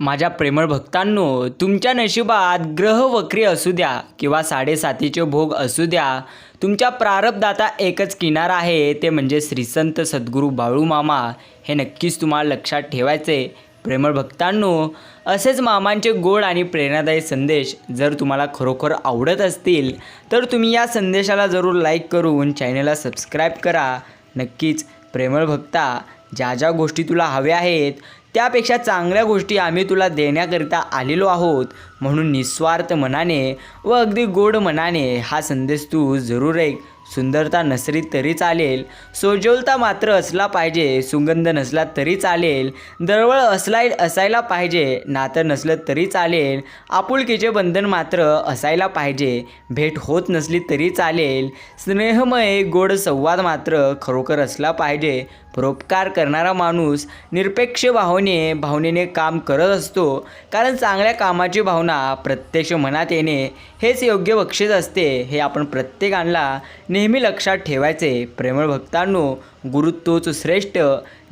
माझ्या प्रेमळ भक्तांनो तुमच्या नशिबात ग्रह वक्री असू द्या किंवा साडेसातीचे भोग असू द्या तुमच्या प्रारब्धाता एकच किनार आहे ते म्हणजे श्रीसंत सद्गुरू बाळू मामा. हे नक्कीच तुम्हाला लक्षात ठेवायचे. प्रेमळ भक्तांनो असेच मामांचे गोड आणि प्रेरणादायी संदेश जर तुम्हाला खरोखर आवडत असतील तर तुम्ही या संदेशाला जरूर लाईक करून चॅनलला सबस्क्राईब करा. नक्कीच प्रेमळ भक्ता ज्या ज्या गोष्टी तुला हव्या आहेत त्यापेक्षा चांगल्या गोष्टी आम्ही तुला देण्याकरिता आलेलो आहोत म्हणून निस्वार्थ मनाने व अगदी गोड मनाने हा संदेश तू जरूर ऐक. सुंदरता नसली तरी चालेल. सोजवलता मात्र असला पाहिजे सुगंध नसला तरी चालेल. दरवळ असला असायला पाहिजे नातं नसलं तरी चालेल. आपुलकीचे बंधन मात्र असायला पाहिजे भेट होत नसली तरी चालेल. स्नेहमय गोड संवाद मात्र खरोखर असला पाहिजे. परोपकार करणारा माणूस निरपेक्ष भावने भावनेने काम करत असतो. कारण चांगल्या कामाची भावना प्रत्यक्ष मनात येणे हेच योग्य बक्षीस असते. हे आपण प्रत्येकाला नेहमी लक्षात ठेवायचे. प्रेमळ भक्तांनो गुरु तोच श्रेष्ठ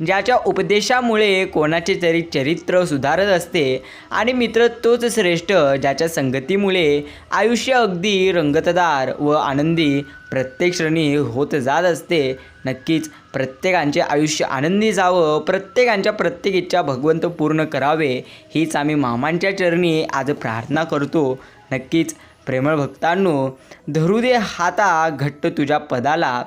ज्याच्या उपदेशामुळे कोणाचे तरी चरित्र सुधारत असते आणि मित्र तोच श्रेष्ठ ज्याच्या संगतीमुळे आयुष्य अगदी रंगतदार व आनंदी प्रत्येक श्रेणी होत जात असते. नक्कीच प्रत्येकांचे आयुष्य आनंदी जावं प्रत्येकांच्या प्रत्येक इच्छा भगवंत पूर्ण करावे हीच आम्ही मामांच्या चरणी आज प्रार्थना करतो. नक्कीच प्रेमळ भक्तांनो धरू दे हाता घट्ट तुझ्या पदाला.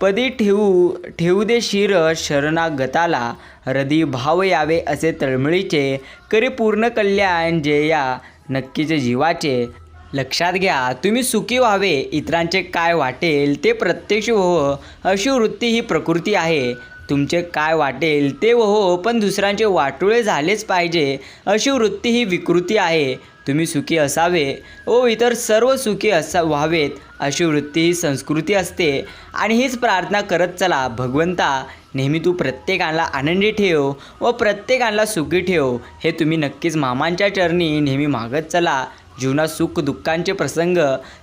पदी ठेवू ठेवू दे शिर शरणागताला. हृदी भाव यावे असे तळमळीचे. करी पूर्ण कल्याण जे या नक्कीचे जीवाचे. लक्षात घ्या तुम्ही सुखी व्हावे इतरांचे काय वाटेल ते प्रत्यक्ष हो अशी वृत्ती ही प्रकृती आहे. तुमचे काय वाटेल ते हो पण दुसऱ्यांचे वाटोळे झालेच पाहिजे अशी वृत्ती ही विकृती आहे. तुम्ही सुखी असावे. व इतर सर्व सुखी असा व्हावेत अशी वृत्ती ही संस्कृती असते. आणि हीच प्रार्थना करत चला भगवंता नेहमी तू प्रत्येकाला आनंदी ठेव व प्रत्येकाला सुखी ठेव. हे तुम्ही नक्कीच मामांच्या चरणी नेहमी मागत चला. जीवनात सुख दुःखांचे प्रसंग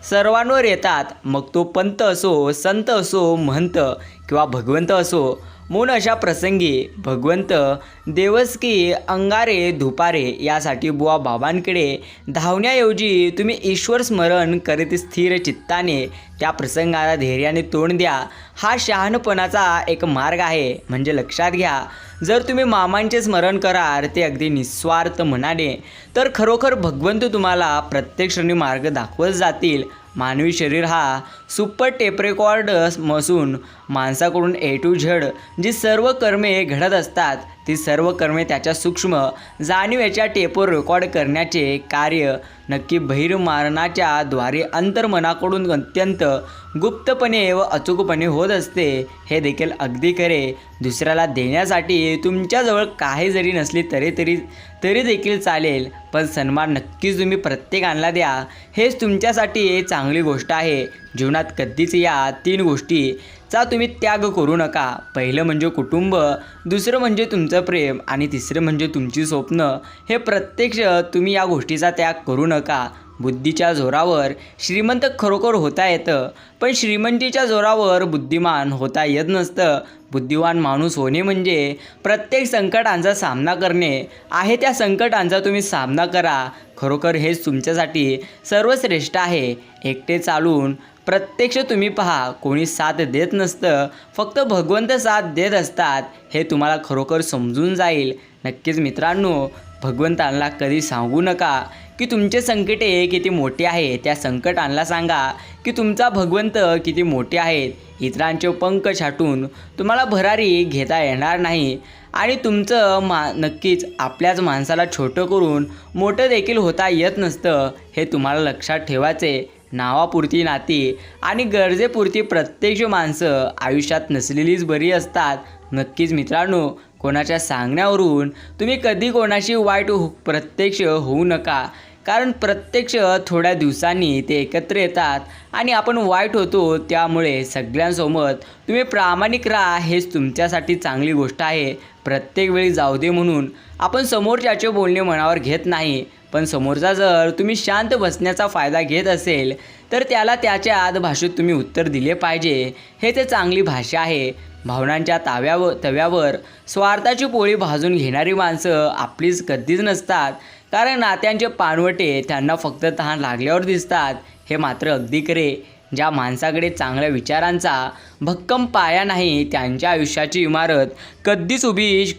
सर्वांवर येतात. मग तो पंत असो संत असो महंत किंवा भगवंत असो म्हणून अशा प्रसंगी भगवंत देवस्की अंगारे धुपारे यासाठी बुवा बाबांकडे धावण्याऐवजी तुम्ही ईश्वर स्मरण करीत स्थिर चित्ताने त्या प्रसंगाला धैर्याने तोंड द्या. हा शहाणपणाचा एक मार्ग आहे. म्हणजे लक्षात घ्या. जर तुम्ही मामांचे स्मरण कराल ते अगदी निस्वार्थ म्हणाले तर खरोखर भगवंत तुम्हाला प्रत्येक क्षणी मार्ग दाखवत जातील. मानवी शरीर हा सुपर टेप रेकॉर्ड माणसाकडून ए टू झेड जी सर्व कर्मे घडत असतात ती सर्व कर्मे त्याच्या सूक्ष्म जाणीव याच्या टेपवर रेकॉर्ड करण्याचे कार्य नक्की बहिर्मारणाच्या द्वारे अंतर्मनाकडून अत्यंत गुप्तपणे व अचूकपणे होत असते हे देखील अगदी खरे. दुसऱ्याला देण्यासाठी तुमच्याजवळ काही जरी नसली तरी तरी तरी देखील चालेल पण सन्मान नक्कीच तुम्ही प्रत्येकाला द्या. हेच तुमच्यासाठी चांगली गोष्ट आहे. जीवनात कधीच या तीन गोष्टीचा तुम्ही त्याग करू नका. पहिलं म्हणजे कुटुंब दुसरं म्हणजे तुमचं प्रेम आणि तिसरं म्हणजे तुमची स्वप्न. हे प्रत्यक्ष तुम्ही या गोष्टीचा त्याग करू नका. बुद्धीच्या जोरावर श्रीमंत खरोखर होता येतं. पण श्रीमंतीच्या जोरावर बुद्धिमान होता येत नसतं. बुद्धिवान माणूस होणे म्हणजे प्रत्येक संकटांचा सामना करणे. आहे त्या संकटांचा तुम्ही सामना करा. खरोखर हेच तुमच्यासाठी सर्वश्रेष्ठ आहे. एकटे चालून प्रत्यक्ष तुम्ही पहा. कोणी साथ देत नसतं. फक्त भगवंत साथ देत असतात. हे तुम्हाला खरोखर समजून जाईल. नक्कीच मित्रांनो भगवंतांना कधी सांगू नका की तुमचे संकटे किती मोठे आहे त्या संकटांना सांगा की तुमचा भगवंत किती मोठे आहेत. इतरांचे पंख छाटून तुम्हाला भरारी घेता येणार नाही आणि तुमचं मा नक्कीच आपल्याच माणसाला छोटं करून मोठं देखील होता येत नसतं हे तुम्हाला लक्षात ठेवायचे. नावापुरती नाती आणि गरजेपुरती प्रत्यक्ष माणसं आयुष्यात नसलेलीच बरी असतात. नक्कीच मित्रांनो कोणाच्या सांगण्यावरून तुम्ही कधी कोणाशी वाईट प्रत्यक्ष होऊ नका. कारण प्रत्यक्ष थोड्या दिवसांनी ते एकत्र येतात आणि आपण वाईट होतो त्यामुळे सगळ्यांसमोर तुम्ही प्रामाणिक राहा हेच तुमच्यासाठी चांगली गोष्ट आहे. प्रत्येक वेळी जाऊ दे म्हणून आपण समोरच्याचे बोलणे मनावर घेत नाही. पण समोरचा जर तुम्ही शांत बसण्याचा फायदा घेत असेल तर त्याला त्याच्या आत भाषेत तुम्ही उत्तर दिले पाहिजे. हे ते चांगली भाषा आहे. भावनांच्या ताव्यावर तव्यावर स्वार्थाची पोळी भाजून घेणारी माणसं आपलीच कधीच नसतात. कारण नात्यांचे पानवटे त्यांना फक्त तहान लागल्यावर दिसतात. हे मात्र अगदी खरे. ज्या माणसाकडे चांगल्या विचारांचा भक्कम पाया नाही त्यांच्या आयुष्याची इमारत कधीच उभी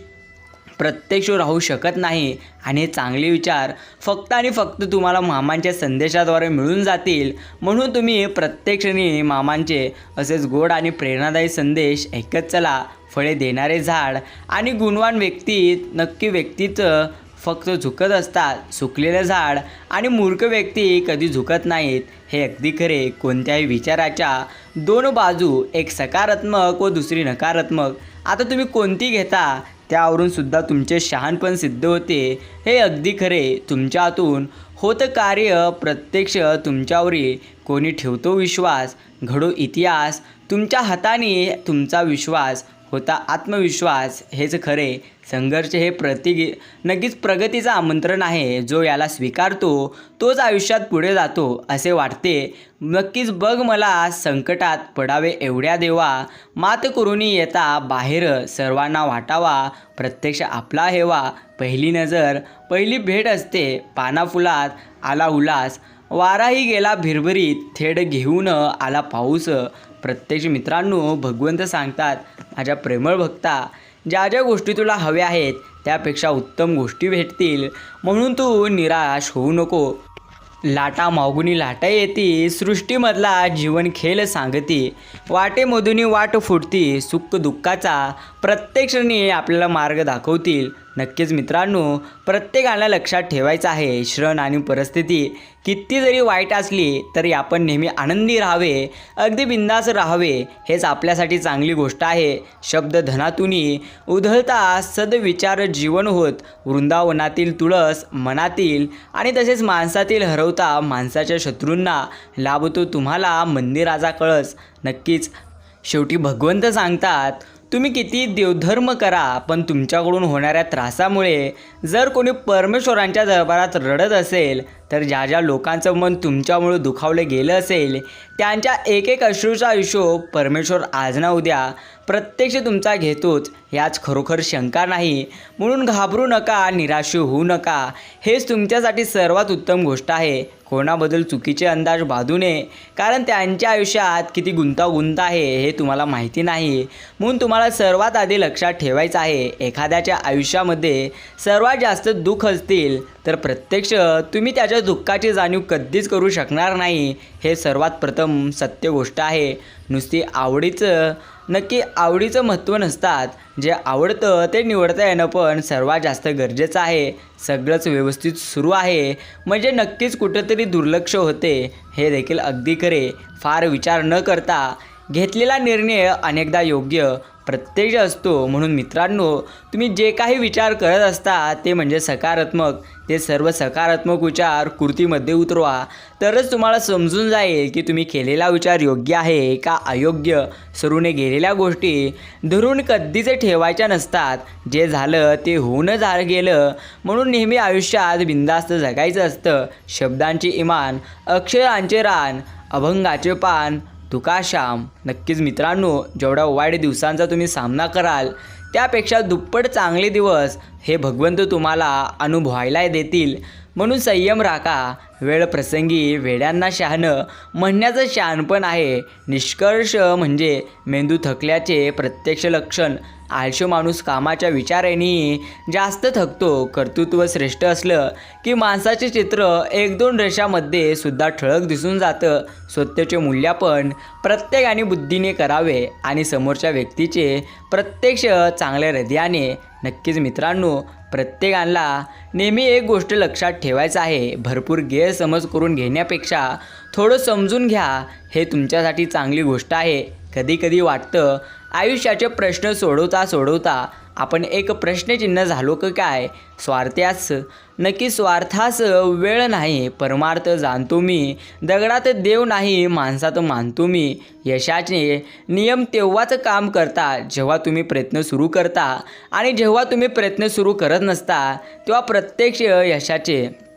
प्रत्यक्ष राहू शकत नाही. आणि हे चांगले विचार फक्त आणि फक्त तुम्हाला मामांच्या संदेशाद्वारे मिळून जातील. म्हणून तुम्ही प्रत्यक्षणी मामांचे असेच गोड आणि प्रेरणादायी संदेश ऐकत चला. फळे देणारे झाड आणि गुणवान व्यक्ती नक्की व्यक्तीचं फक्त झुकत असतात. सुकलेलं झाड आणि मूर्ख व्यक्ती कधी झुकत नाहीत. हे अगदी खरे. कोणत्याही विचाराच्या दोन बाजू एक सकारात्मक व दुसरी नकारात्मक. आता तुम्ही कोणती घेता? त्यावरून सुद्धा तुमचे शहाणपण सिद्ध होते. हे अगदी खरे. तुमच्या हातून होतं कार्य प्रत्यक्ष तुमच्यावरी कोणी ठेवतो विश्वास घडो इतिहास तुमच्या हाताने तुमचा विश्वास होता आत्मविश्वास. हेच खरे. संघर्ष हे प्रति नक्कीच प्रगतीचं आमंत्रण आहे. जो याला स्वीकारतो तोच आयुष्यात पुढे जातो असे वाटते. नक्कीच बघ मला संकटात पडावे एवढ्या देवा. मात करून येता बाहेर सर्वांना वाटावा. प्रत्यक्ष आपला हेवा. पहिली नजर पहिली भेट असते. पानाफुलात आला उल्हास. वाराही गेला भिरभरीत. थेट घेऊन आला पाऊस. प्रत्यक्ष मित्रांनो भगवंत सांगतात माझ्या प्रेमळ भक्ता ज्या ज्या गोष्टी तुला हव्या आहेत त्यापेक्षा उत्तम गोष्टी भेटतील. म्हणून तू निराश होऊ नको. लाटा मागुनी लाटा येती सृष्टीमधला जीवन खेल सांगती. वाटेमधून वाट फुटती सुख दुःखाचा प्रत्येक क्षणी आपल्याला मार्ग दाखवतील. नक्कीच मित्रांनो प्रत्येकाला लक्षात ठेवायचं आहे श्रण आणि परिस्थिती किती जरी वाईट असली तरी आपण नेहमी आनंदी राहावे अगदी बिंदास राहावे हेच आपल्यासाठी चांगली गोष्ट आहे. शब्द धनातूनही उधळता सदविचार जीवन होत वृंदावनातील तुळस मनातील आणि तसेच माणसातील हरवता माणसाच्या शत्रूंना लाभतो तुम्हाला मंदिराचा कळस. नक्कीच शेवटी भगवंत सांगतात तुम्ही किती देवधर्म करा पण तुमच्याकडून होणाऱ्या त्रासामुळे जर कोणी परमेश्वरांच्या दरबारात रडत असेल तर ज्या ज्या लोकांचं मन तुमच्यामुळे दुखावलं गेलं असेल त्यांच्या एक एक अश्रूचा हिशोब परमेश्वर आज ना उद्या प्रत्यक्ष तुमचा घेतोच याच खरोखर शंका नाही. म्हणून घाबरू नका निराश होऊ नका. हेच तुमच्यासाठी सर्वात उत्तम गोष्ट आहे. कोणाबद्दल चुकीचे अंदाज बांधू नये. कारण त्यांच्या आयुष्यात किती गुंतागुंत आहे हे तुम्हाला माहिती नाही. म्हणून तुम्हाला सर्वात आधी लक्षात ठेवायचं आहे एखाद्याच्या आयुष्यामध्ये सर्वात जास्त दुःख असतील तर प्रत्यक्ष तुम्ही त्याच्या दुःखाची जाणीव कधीच करू शकणार नाही हे सर्वात प्रथम सत्य गोष्ट आहे. नुसती आवडीचं नक्की आवडीचं महत्त्व नसतात. जे आवडतं ते निवडता येणं पण सर्वात जास्त गरजेचं आहे. सगळंच व्यवस्थित सुरू आहे. म्हणजे नक्कीच कुठंतरी दुर्लक्ष होते. हे देखील अगदी खरे. फार विचार न करता घेतलेला निर्णय अनेकदा योग्य प्रत्यक्ष असतो म्हणून मित्रांनो तुम्ही जे काही विचार करत असता ते म्हणजे सकारात्मक. ते सर्व सकारात्मक विचार कृतीमध्ये उतरवा. तरच तुम्हाला समजून जाईल की तुम्ही केलेला विचार योग्य आहे का अयोग्य. सरूने गेलेल्या गोष्टी धरून कधीच ठेवायच्या नसतात. जे झालं ते होऊन झालं गेलं. म्हणून नेहमी आयुष्यात बिंदास्त जगायचं असतं. शब्दांची इमान अक्षरांचे रान अभंगाचे पान तुकाश्याम नक्कीच मित्रांनो जेवढ्या वाईट दिवसांचा तुम्ही सामना कराल त्यापेक्षा दुप्पट चांगले दिवस हे भगवंत तुम्हाला अनुभवायला देतील. म्हणून संयम राखा. वेळ प्रसंगी वेड्यांना शहाणं म्हणण्याचं शहाणपण आहे. निष्कर्ष म्हणजे मेंदू थकल्याचे प्रत्यक्ष लक्षण. आळशी माणूस कामाच्या विचारानेही जास्त थकतो कर्तृत्व श्रेष्ठ असलं की माणसाचे चित्र एक दोन रेषामध्ये सुद्धा ठळक दिसून जातं. स्वतःचे मूल्यापण प्रत्येकाने बुद्धीने करावे आणि समोरच्या व्यक्तीचे प्रत्यक्ष चांगल्या हृदयाने. नक्कीच मित्रांनो प्रत्येकाला नेहमी एक गोष्ट लक्षात ठेवायचं आहे. भरपूर गैरसमज करून घेण्यापेक्षा थोडं समजून घ्या हे तुमच्यासाठी चांगली गोष्ट आहे. कधीकधी वाटतं आयुष्याचे प्रश्न सोडवता सोडवता आपण एक प्रश्नचिन्ह झालो का काय? स्वार्थ्यास. नक्की स्वार्थास वेळ नाही परमार्थ जाणतो मी. दगडात देव नाही माणसात मानतो मी. यशाचे नियम तेव्हाच काम करता जेव्हा तुम्ही प्रयत्न सुरू करता. आणि जेव्हा तुम्ही प्रयत्न सुरू करत नसता तेव्हा प्रत्यक्ष यशाचे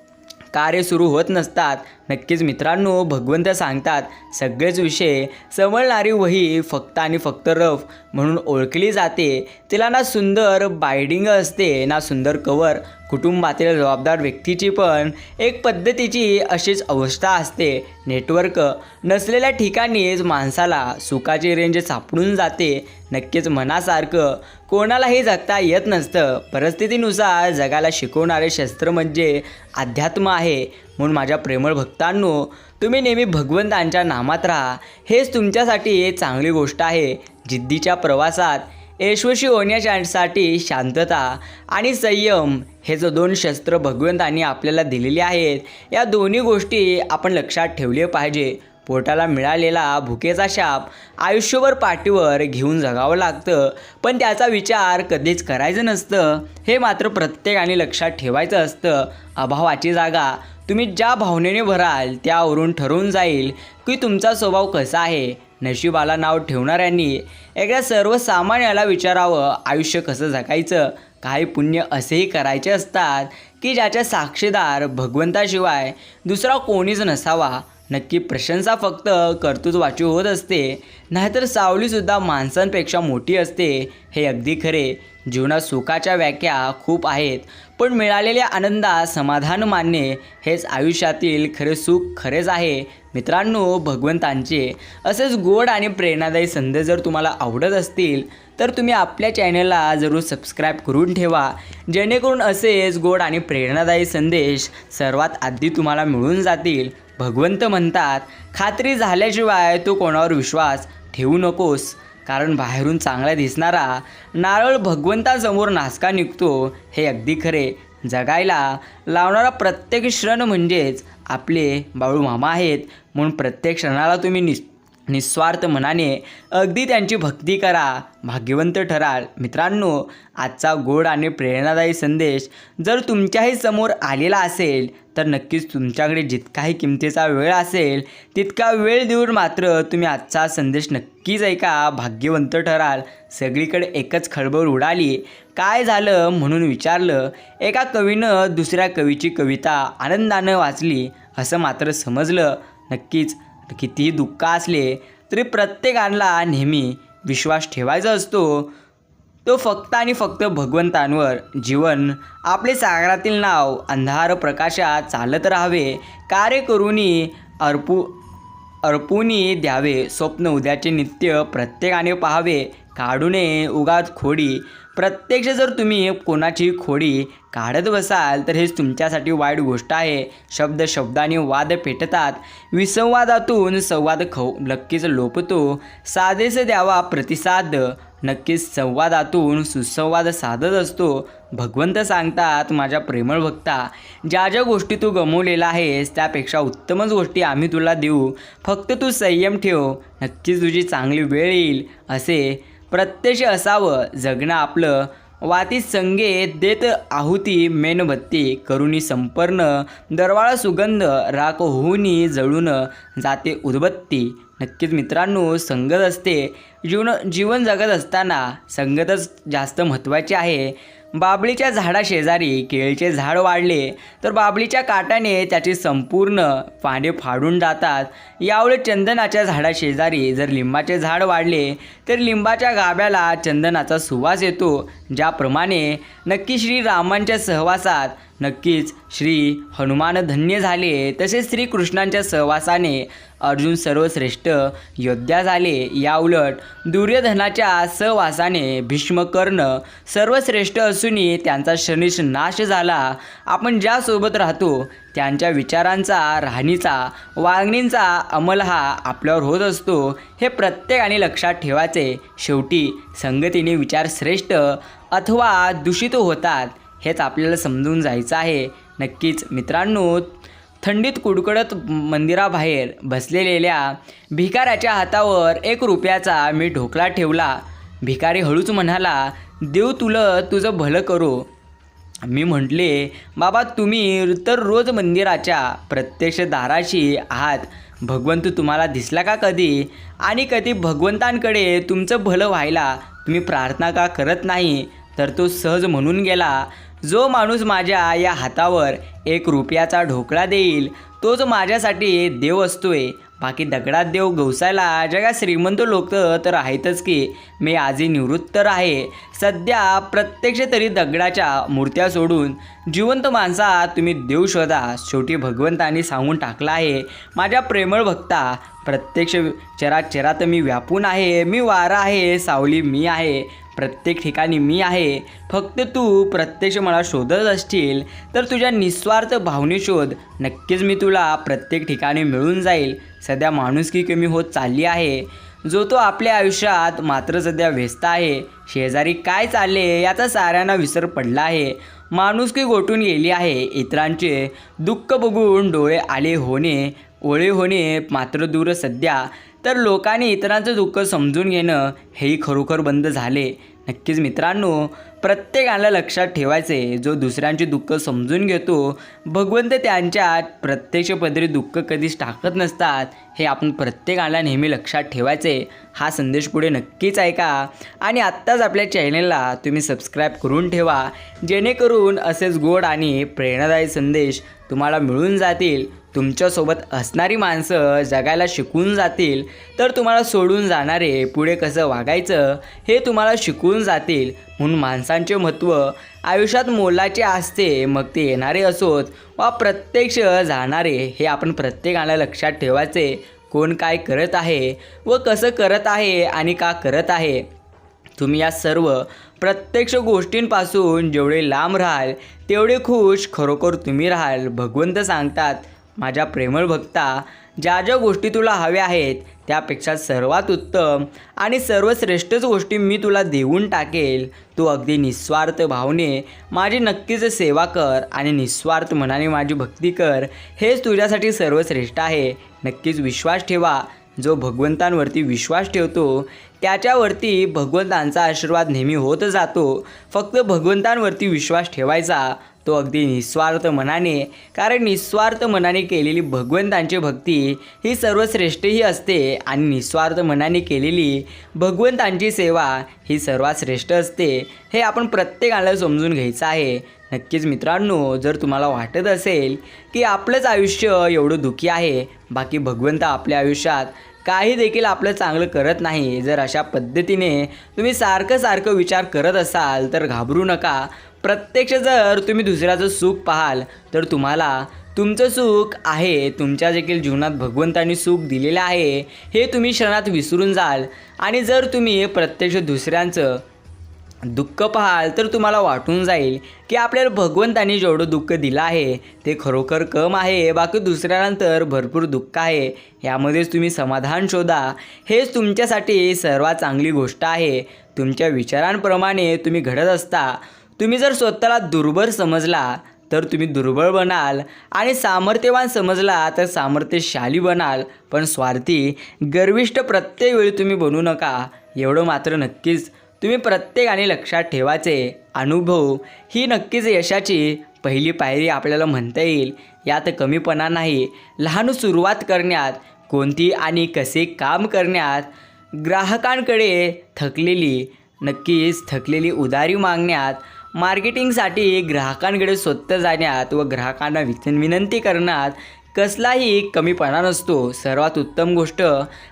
कार्य सुरू होत नसतात. नक्कीच मित्रांनो भगवंत सांगतात सगळेच विषय समळणारी वही फक्त आणि फक्त रफ म्हणून ओळखली जाते. तिला ना सुंदर बायडिंग असते ना सुंदर कवर कुटुंबातील जबाबदार व्यक्तीची पण एक पद्धतीची अशीच अवस्था असते. नेटवर्क नसलेल्या ठिकाणीच माणसाला सुखाची रेंज सापडून जाते. नक्कीच मनासारखं कोणालाही जगता येत नसतं. परिस्थितीनुसार जगाला शिकवणारे शस्त्र म्हणजे अध्यात्म आहे. म्हणून माझ्या प्रेमळ भक्तांनो तुम्ही नेहमी भगवंतांच्या नामात राहा. हेच तुमच्यासाठी चांगली गोष्ट आहे. जिद्दीच्या प्रवासात यशस्वी होण्यासाठी शांतता आणि संयम हे जो दोन शस्त्र भगवंतांनी आपल्याला दिलेले आहेत या दोन्ही गोष्टी आपण लक्षात ठेवले पाहिजे. पोटाला मिळालेला भुकेचा शाप आयुष्यभर पाठीवर घेऊन जगावं लागतं. पण त्याचा विचार कधीच करायचं नसतं. हे मात्र प्रत्येकाने लक्षात ठेवायचं असतं. अभावाची जागा. तुम्ही ज्या भावनेने भराल त्यावरून ठरवून जाईल की तुमचा स्वभाव कसा आहे. नशिबाला नाव ठेवणाऱ्यांनी एकदा सर्वसामान्याला विचारावं आयुष्य कसं जगायचं? काही पुण्य असेही करायचे असतात की ज्याच्या साक्षीदार भगवंताशिवाय दुसरा कोणीच नसावा? नक्की प्रशंसा फक्त कर्तृत्वाची होत असते. नाहीतर सावलीसुद्धा माणसांपेक्षा मोठी असते. हे अगदी खरे. जीवनात सुखाच्या व्याख्या खूप आहेत. पण मिळालेल्या आनंदात समाधान मानणे हेच आयुष्यातील खरे सुख खरेच आहे. मित्रांनो भगवंतांचे. असेच गोड आणि प्रेरणादायी संदेश जर तुम्हाला आवडत असतील तर तुम्ही आपल्या चॅनलला जरूर सबस्क्राईब करून ठेवा. जेणेकरून असेच गोड आणि प्रेरणादायी संदेश सर्वात आधी तुम्हाला मिळून जातील. भगवंत म्हणतात खात्री झाल्याशिवाय तू कोणावर विश्वास ठेवू नकोस. कारण बाहेरून चांगला दिसणारा नारळ भगवंतासमोर नासका निघतो हे अगदी खरे. जगायला लावणारा प्रत्येक क्षण म्हणजेच आपले बाळू मामा आहेत. म्हणून प्रत्येक क्षणाला तुम्ही निस निस्वार्थ मनाने अगदी त्यांची भक्ती करा भाग्यवंत ठराल. मित्रांनो आजचा गोड आणि प्रेरणादायी संदेश जर तुमच्याही समोर आलेला असेल तर नक्कीच तुमच्याकडे जितकाही किमतीचा वेळ असेल तितका वेळ देऊन मात्र तुम्ही आजचा संदेश नक्कीच ऐका भाग्यवंत ठराल. सगळीकडे एकच खळबळ उडाली. काय झालं म्हणून विचारलं. एका कवीनं दुसऱ्या कवीची कविता आनंदानं वाचली. असं मात्र समजलं. नक्कीच कितीही दुःख असले तरी प्रत्येकाला नेहमी विश्वास ठेवायचा असतो. तो फक्त आणि फक्त भगवंतांवर जीवन आपले सागरातील नाव अंधार प्रकाशात चालत राहावे कार्य करूनी अर्पू अर्पूनी द्यावे स्वप्न उद्याचे नित्य प्रत्येकाने पाहावे काढू नये उगाच खोडी प्रत्यक्ष जर तुम्ही कोणाची खोडी काढत बसाल तर हेच तुमच्यासाठी वाईट गोष्ट आहे. शब्द शब्दाने वाद पेटतात. विसंवादातून संवाद खव नक्कीच लोपतो. साधेस द्यावा प्रतिसाद. नक्कीच संवादातून सुसंवाद साधत असतो. भगवंत सांगतात माझ्या प्रेमळ भक्ता ज्या ज्या गोष्टी तू गमवलेल्या आहेस त्यापेक्षा उत्तमच गोष्टी आम्ही तुला देऊ. फक्त तू संयम ठेव. नक्कीच तुझी चांगली वेळ येईल. असे प्रत्यक्ष असावं. जगणं आपलं. वाती संगे देत आहुती मेणबत्ती करुणी संपर्ण. दरवाळा सुगंध राख होऊनी जळून जाते उदबत्ती. नक्कीच मित्रांनो संगत असते. जीवन जीवन जगत असताना संगतच जास्त महत्त्वाची आहे. बाबळीच्या झाडाशेजारी केळीचे झाड वाढले तर बाबळीच्या काटाने त्याची संपूर्ण पाने फाडून जातात. यावेळी चंदनाच्या झाडाशेजारी जर लिंबाचे झाड वाढले तर लिंबाच्या गाभ्याला चंदनाचा सुवास येतो ज्याप्रमाणे नक्की श्रीरामांच्या सहवासात नक्कीच श्री हनुमान धन्य झाले तसेच श्रीकृष्णांच्या सहवासाने अर्जुन सर्वश्रेष्ठ योद्धा झाले. याउलट दुर्योधनाच्या सहवासाने भीष्मकर्ण सर्वश्रेष्ठ असूनही त्यांचा शनिश नाश झाला. आपण ज्यासोबत राहतो त्यांच्या विचारांचा राहणीचा वागणींचा अंमल हा आपल्यावर होत असतो हे प्रत्येकाने लक्षात ठेवायचे. शेवटी संगतीने विचार श्रेष्ठ अथवा दूषित होतात हेच आपल्याला समजून जायचं आहे. नक्कीच मित्रांनो थंडीत कुडकुडत मंदिराबाहेर बसलेल्या भिकाऱ्याच्या हातावर एक रुपयाचा मी ढोकला ठेवला. भिकारी हळूच म्हणाला देव तुला तुझं भलं करो. मी म्हटले बाबा तुम्ही तर रोज मंदिराच्या प्रत्यक्ष दाराशी आहात. भगवंत तुम्हाला दिसला का कधी? आणि कधी भगवंतांकडे तुमचं भलं व्हायला तुम्ही प्रार्थना का करत नाही? तर तो सहज म्हणून गेला जो माणूस माझ्या या हातावर एक रुपयाचा ढोकळा देईल तोच माझ्यासाठी देव असतोय. बाकी दगडात देव घोसायला जगात श्रीमंत लोक तर आहेतच की मी आजही निवृत्त तर आहे. सध्या प्रत्यक्ष तरी दगडाच्या मूर्त्या सोडून जिवंत माणसा तुम्ही देव शोधा शेवटी भगवंतानी सांगून टाकला आहे. माझ्या प्रेमळ भक्ता प्रत्यक्ष चराचरात मी व्यापून आहे मी वारा आहे सावली मी आहे प्रत्येक ठिकाणी मी आहे. फक्त तू प्रत्यक्ष मला शोधत असशील तर तुझ्या निस्वार्थ भावने शोध. नक्कीच मी तुला प्रत्येक ठिकाणी मिळून जाईल. सध्या माणुसकी कमी होत चालली आहे. जो तो आपल्या आयुष्यात मात्र सध्या व्यस्त आहे. शेजारी काय चालले याचा साऱ्यांना विसर पडला आहे. माणुसकी गोठून गेली आहे इतरांचे दुःख बघून डोळे आले होणे. ओळे होणे मात्र दूर सध्या. तर लोकांनी इतरांचं दुःख समजून घेणं हेही खरोखर बंद झाले. नक्कीच मित्रांनो प्रत्येकाला लक्षात ठेवायचे जो दुसऱ्यांचे दुःख समजून घेतो भगवंत त्यांच्यात प्रत्यक्ष पदरी दुःख कधीच टाकत नसतात हे आपण प्रत्येकाला नेहमी लक्षात ठेवायचे हा संदेश पुढे नक्कीच ऐका. आणि आत्ताच आपल्या चॅनलला तुम्ही सबस्क्राईब करून ठेवा जेणेकरून असेच गोड आणि प्रेरणादायी संदेश तुम्हाला मिळून जातील. तुमच्यासोबत असणारी माणसं जगायला शिकून जातील तर तुम्हाला सोडून जाणारे पुढे कसं वागायचं हे तुम्हाला शिकून जातील. म्हणून माणसांचे महत्त्व आयुष्यात मोलाचे असते मग ते येणारे असोत. वा प्रत्यक्ष जाणारे हे आपण प्रत्येकाला लक्षात ठेवायचे कोण काय करत आहे व कसं करत आहे आणि का करत आहे. तुम्ही या सर्व प्रत्यक्ष गोष्टींपासून जेवढे लांब राहाल तेवढे खुश खरोखर तुम्ही राहाल भगवंत सांगतात. माझ्या प्रेमळ भक्ता ज्या ज्या गोष्टी तुला हव्या आहेत त्यापेक्षा सर्वात उत्तम आणि सर्वश्रेष्ठच गोष्टी मी तुला देऊन टाकेल. तू अगदी निस्वार्थ भावने माझी नक्कीच सेवा कर आणि निस्वार्थ मनाने माझी भक्ती कर. हेच तुझ्यासाठी सर्वश्रेष्ठ आहे. नक्कीच विश्वास ठेवा. जो भगवंतांवरती विश्वास ठेवतो त्याच्यावरती भगवंतांचा आशीर्वाद नेहमी होत जातो. फक्त भगवंतांवरती विश्वास ठेवायचा. तो अगदी निस्वार्थ मनाने कारण निस्वार्थ मनाने केलेली भगवंतांची भक्ती ही सर्वश्रेष्ठही असते आणि निस्वार्थ मनाने केलेली भगवंतांची सेवा ही सर्वात श्रेष्ठ असते हे आपण प्रत्येकाला समजून घ्यायचं आहे. नक्कीच मित्रांनो जर तुम्हाला वाटत असेल की आपलंच आयुष्य एवढं दुःखी आहे बाकी भगवंत आपल्या आयुष्यात काही देखील आपलं चांगलं करत नाही जर अशा पद्धतीने तुम्ही सारखं सारखं विचार करत असाल तर घाबरू नका. प्रत्यक्ष जर तुम्ही दुसऱ्याचं सुख पाहाल तर तुम्हाला तुमचं सुख आहे तुमच्या देखील जीवनात भगवंतांनी सुख दिलेलं आहे हे तुम्ही क्षणात विसरून जाल. आणि जर तुम्ही प्रत्यक्ष दुसऱ्यांचं दुःख पाहाल तर तुम्हाला वाटून जाईल की आपल्याला भगवंतांनी जेवढं दुःख दिलं आहे ते खरोखर कम आहे बाकी दुसऱ्यानंतर भरपूर दुःख आहे. यामध्येच तुम्ही समाधान शोधा. हेच तुमच्यासाठी सर्वात चांगली गोष्ट आहे. तुमच्या विचारांप्रमाणे तुम्ही घडत असता. तुम्ही जर स्वतःला दुर्बल समजला तर तुम्ही दुर्बळ बनाल आणि सामर्थ्यवान समजला तर सामर्थ्यशाली बनाल. पण स्वार्थी गर्विष्ठ प्रत्येक वेळी तुम्ही बनू नका. एवढं मात्र नक्कीच. तुम्ही प्रत्येकाने लक्षात ठेवायचे अनुभव ही नक्कीच यशाची पहिली पायरी आपल्याला म्हणता येईल. यात कमीपणा नाही. लहान सुरुवात करण्यात कोणती आणि कसे काम करण्यात ग्राहकांकडे थकलेली नक्कीच थकलेली उदारी मागण्यात मार्केटिंगसाठी ग्राहकांकडे स्वतः जाण्यात व ग्राहकांना विच- विनंती करण्यात कसलाही कमीपणा नसतो. सर्वात उत्तम गोष्ट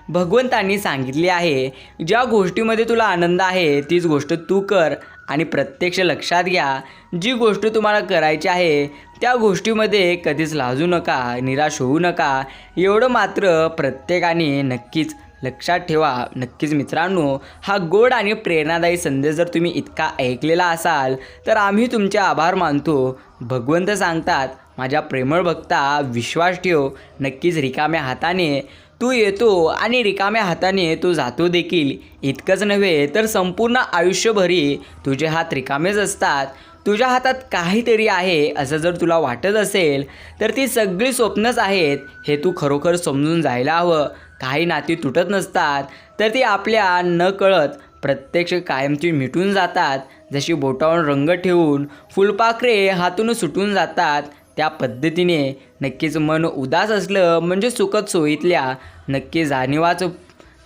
भगवंतांनी सांगितली आहे. ज्या गोष्टीमध्ये तुला आनंद आहे तीच गोष्ट तू कर आणि प्रत्यक्ष लक्षात घ्या. जी गोष्ट तुम्हाला करायची आहे त्या गोष्टीमध्ये कधीच लाजू नका निराश होऊ नका. एवढं मात्र प्रत्येकाने नक्कीच लक्षात ठेवा. नक्कीच मित्रांनो हा गोड आणि प्रेरणादायी संदेश जर तुम्ही इतका ऐकलेला असाल तर आम्ही तुमचे आभार मानतो. भगवंत सांगतात माझ्या प्रेमळ भक्ता विश्वास ठेव. नक्कीच रिकाम्या हाताने तू येतो आणि रिकाम्या हाताने तू जातो देखील. इतकंच नव्हे तर संपूर्ण आयुष्यभरी तुझे हात रिकामेच असतात. तुझ्या हातात काहीतरी आहे असं जर तुला वाटत असेल तर ती सगळी स्वप्नच आहेत. हे तू खरोखर समजून जायला हवं. काही नाती तुटत नसतात तर ती आपल्या न कळत प्रत्यक्ष कायमची मिटून जातात. जशी बोटावर रंग ठेवून फुलपाखरे हातून सुटून जातात त्या पद्धतीने नक्कीच मन उदास असलं म्हणजे सुखद सोयीतल्या नक्की जाणीवाच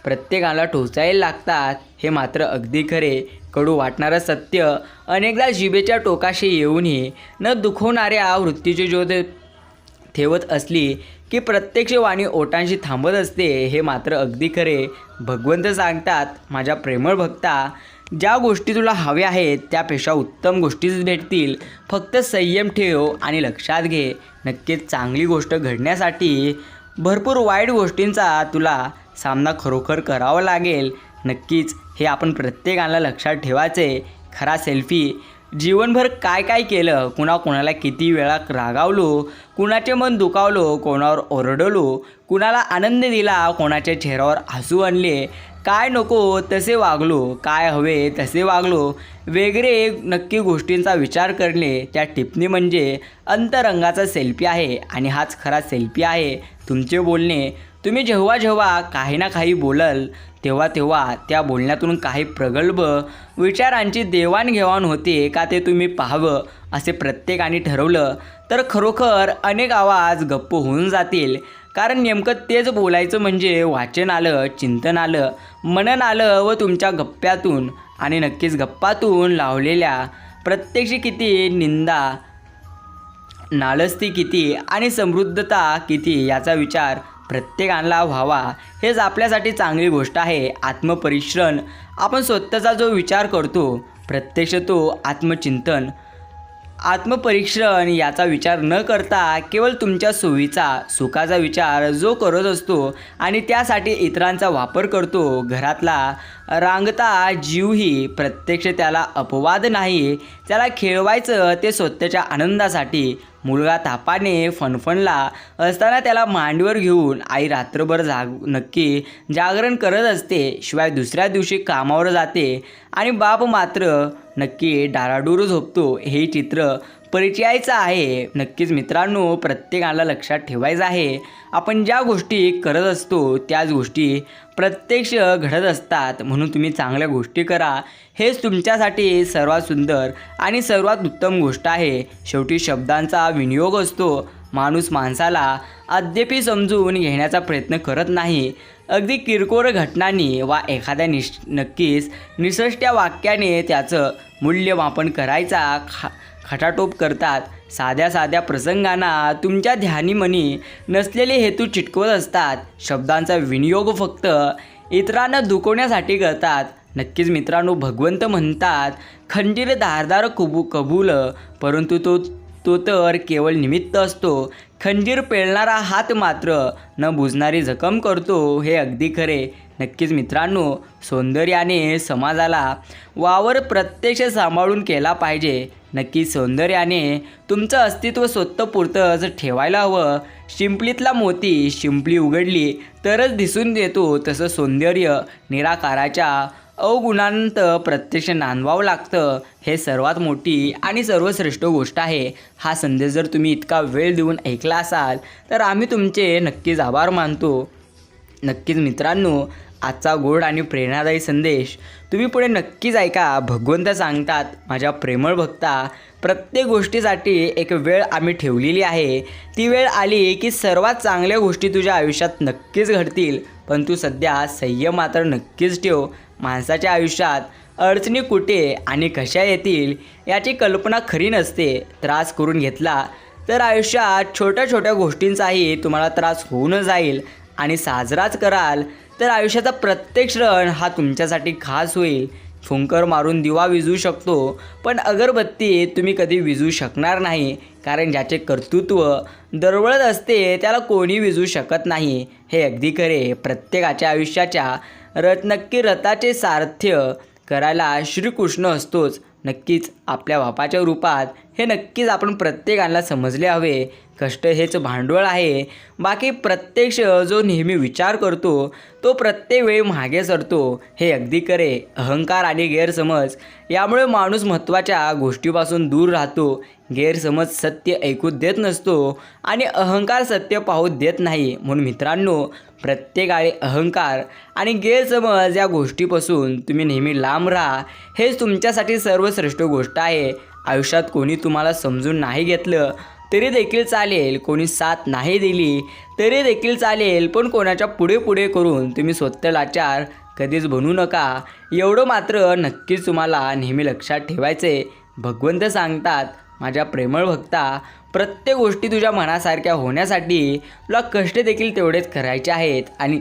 प्रत्येकाला टोचायला लागतात हे मात्र अगदी खरे. कडू वाटणारं सत्य अनेकदा जिभेच्या टोकाशी येऊनही न दुखवणाऱ्या वृत्तीची ज्योत ठेवत असली की प्रत्यक्ष वाणी ओटांशी थांबत असते हे मात्र अगदी खरे. भगवंत सांगतात माझ्या प्रेमळ भक्ता ज्या गोष्टी तुला हव्या आहेत त्यापेक्षा उत्तम गोष्टीच भेटतील. फक्त संयम ठेव आणि लक्षात घे. नक्कीच चांगली गोष्ट घडण्यासाठी भरपूर वाईट गोष्टींचा तुला सामना खरोखर करावा लागेल. नक्कीच हे आपण प्रत्येकाला लक्षात ठेवायचे. खरा सेल्फी जीवनभर काय काय केलं कुणा कोणाला किती वेळा रागावलो कुणाचे मन दुखावलो कोणावर ओरडलो कुणाला आनंद दिला कोणाच्या चेहऱ्यावर हसू आणले काय नको तसे वागलो काय हवे तसे वागलो वेगळे नक्की गोष्टींचा विचार करणे त्या टिपणी म्हणजे अंतरंगाचा सेल्फी आहे आणि हाच खरा सेल्फी आहे तुमचे बोलणे. तुम्ही जेव्हा जेव्हा काही ना काही बोलल तेव्हा तेव्हा त्या बोलण्यातून काही प्रगल्भ विचारांची देवाणघेवाण होते का ते तुम्ही पाहावं असे प्रत्येकाने ठरवलं. तर खरोखर अनेक आवाज गप्प होऊन जातील. कारण नेमकं तेच बोलायचं म्हणजे वाचन आलं चिंतन आलं मनन आलं व तुमच्या गप्प्यातून आणि नक्कीच गप्पातून लावलेल्या प्रत्यक्षी किती निंदा नालस्ती किती आणि समृद्धता किती याचा विचार प्रत्येकाला व्हावा हेच आपल्यासाठी चांगली गोष्ट आहे. आत्मपरिश्रण आपण स्वतःचा जो विचार करतो प्रत्यक्ष तो आत्मचिंतन. आत्मपरीक्षण याचा विचार न करता केवळ तुमच्या सोयीचा सुखाचा विचार जो करत असतो आणि त्यासाठी इतरांचा वापर करतो घरातला रांगता जीवही प्रत्यक्ष त्याला अपवाद नाही. त्याला खेळवायचं ते स्वतःच्या आनंदासाठी. मुलगा तापाने फणफणला असताना त्याला मांडीवर घेऊन आई रात्रभर जाग नक्की जागरण करत असते. शिवाय दुसऱ्या दिवशी कामावर जाते. आणि बाप मात्र नक्की डाराडूर झोपतो. हे चित्र परिचयाचं आहे. नक्कीच मित्रांनो प्रत्येकाला लक्षात ठेवायचं आहे. आपण ज्या गोष्टी करत असतो त्याच गोष्टी प्रत्यक्ष घडत असतात. म्हणून तुम्ही चांगल्या गोष्टी करा. हेच तुमच्यासाठी सर्वात सुंदर आणि सर्वात उत्तम गोष्ट आहे. शेवटी शब्दांचा विनियोग असतो. माणूस माणसाला अद्यापी समजून घेण्याचा प्रयत्न करत नाही. अगदी किरकोळ घटनांनी वा एखाद्या निश नक्कीच निसष्ट्या वाक्याने त्याचं मूल्यमापन करायचा खा खटाटोप करतात. साध्या साध्या प्रसंगांना तुमच्या ध्यानीमनी नसलेले हेतू चिटकवत असतात. शब्दांचा विनियोग फक्त इतरांना दुखवण्यासाठी करतात. नक्कीच मित्रांनो भगवंत म्हणतात खंजीर धारदार कुबू कबूल परंतु तो तो तर केवळ निमित्त असतो. खंजीर पेळणारा हात मात्र न बुजणारी जखम करतो हे अगदी खरे. नक्कीच मित्रांनो सौंदर्याने समाजाला वावर प्रत्यक्ष सांभाळून केला पाहिजे. नक्की सौंदर्याने तुमचं अस्तित्व स्वतःपुरतंच ठेवायला हवं. शिंपलीतला मोती शिंपली उघडली तरच दिसून देतो तसं सौंदर्य निराकाराच्या अवगुणांत प्रत्यक्ष नांदवावं लागतं. हे सर्वात मोठी आणि सर्वश्रेष्ठ गोष्ट आहे. हा संदेश जर तुम्ही इतका वेळ देऊन ऐकला असाल तर आम्ही तुमचे नक्कीच आभार मानतो. नक्कीच मित्रांनो आजचा गोड आणि प्रेरणादायी संदेश तुम्ही पुढे नक्कीच ऐका. भगवंत सांगतात माझ्या प्रेमळ भक्ता प्रत्येक गोष्टीसाठी एक वेळ आम्ही ठेवलेली आहे. ती वेळ आली की सर्वात चांगल्या गोष्टी तुझ्या आयुष्यात नक्कीच घडतील. पण तू सध्या संयम मात्र नक्कीच ठेव. माणसाच्या आयुष्यात अडचणी कुठे आणि कशा येतील याची कल्पना खरी नसते त्रास करून घेतला तर आयुष्यात छोट्या छोट्या गोष्टींचाही तुम्हाला त्रास होऊन जाईल आणि साजराच कराल तर आयुष्याचा प्रत्येक क्षण हा तुमच्यासाठी खास होईल. फुंकर मारून दिवा विजू शकतो पण अगरबत्ती तुम्ही कधी विजू शकणार नाही कारण ज्याचे कर्तृत्व दरवळत असते त्याला कोणी विजू शकत नाही. हे अगदी खरे प्रत्येकाच्या आयुष्याच्या रथ नक्की रथाचे सारथ्य करायला श्रीकृष्ण असतोच. नक्कीच आपल्या बापाच्या रूपात हे नक्कीच आपण प्रत्येकाला समजले हवे. कष्ट हेच भांडवल आहे. बाकी प्रत्यक्ष जो नेहमी विचार करतो तो प्रत्येक वेळी मागे सरतो. हे अगदी करे अहंकार आणि गैरसमज यामुळे माणूस महत्त्वाच्या गोष्टीपासून दूर राहतो. गैरसमज सत्य ऐकू देत नसतो आणि अहंकार सत्य पाहू देत नाही. म्हणून मित्रांनो प्रत्येकाळे अहंकार आणि गैरसमज या गोष्टीपासून तुम्ही नेहमी लांब राहा. हेच तुमच्यासाठी सर्वश्रेष्ठ गोष्ट आहे. आयुष्यात कोणी तुम्हाला समजून नाही घेतलं तरी देखील चालेल. कोणी साथ नाही दिली तरी देखील चालेल. पण कोणाच्या पुढे पुढे करून तुम्ही स्वतः लाचार कधीच बनू नका. एवढं मात्र नक्कीच तुम्हाला नेहमी लक्षात ठेवायचे भगवंत सांगतात माझ्या प्रेमळ भक्ता प्रत्येक गोष्टी तुझ्या मनासारख्या होण्यासाठी तुला कष्ट देखील तेवढेच करायचे आहेत आणि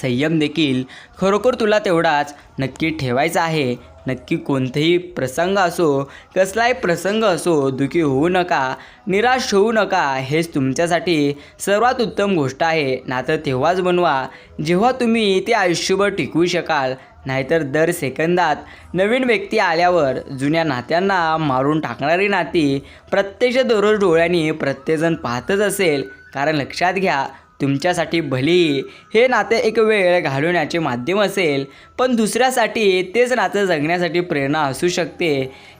संयम देखील खरोखर तुला तेवढाच नक्की ठेवायचा आहे. नक्की कोणतेही प्रसंग असो कसलाही प्रसंग असो दुःखी होऊ नका निराश होऊ नका हेच तुमच्यासाठी सर्वात उत्तम गोष्ट आहे. नातं तेव्हाच बनवा जेव्हा तुम्ही ते आयुष्यभर टिकवू शकाल. नाहीतर दर सेकंदात नवीन व्यक्ती आल्यावर जुन्या नात्यांना मारून टाकणारी नाती प्रत्यक्ष दररोज डोळ्यांनी प्रत्येकजण पाहतच असेल. कारण लक्षात घ्या तुमच्यासाठी भलेही हे नाते एक वेळ घालवण्याचे माध्यम असेल पण दुसऱ्यासाठी तेच नातं जगण्यासाठी प्रेरणा असू शकते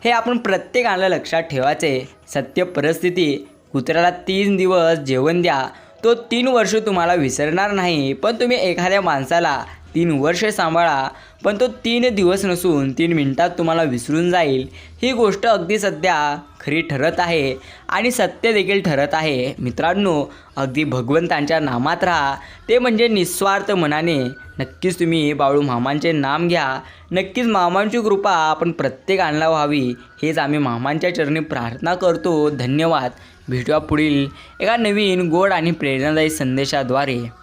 हे आपण प्रत्येकाला लक्षात ठेवायचे. सत्य परिस्थिती कुत्र्याला तीन दिवस जेवण द्या तो तीन वर्ष तुम्हाला विसरणार नाही पण तुम्ही एखाद्या माणसाला तीन वर्ष सांभाळा पण तो तीन दिवस नसून तीन मिनिटात तुम्हाला विसरून जाईल. ही गोष्ट अगदी सध्या खरी ठरत आहे आणि सत्य देखील ठरत आहे. मित्रांनो अगदी भगवंतांच्या नामात राहा. ते म्हणजे निस्वार्थ मनाने. नक्कीच तुम्ही बाळू मामांचे नाम घ्या. नक्कीच मामांची कृपा आपण प्रत्येकाला व्हावी. हेच आम्ही मामांच्या चरणी प्रार्थना करतो. धन्यवाद. भेटूया पुढील एका नवीन गोड आणि प्रेरणादायी संदेशाद्वारे.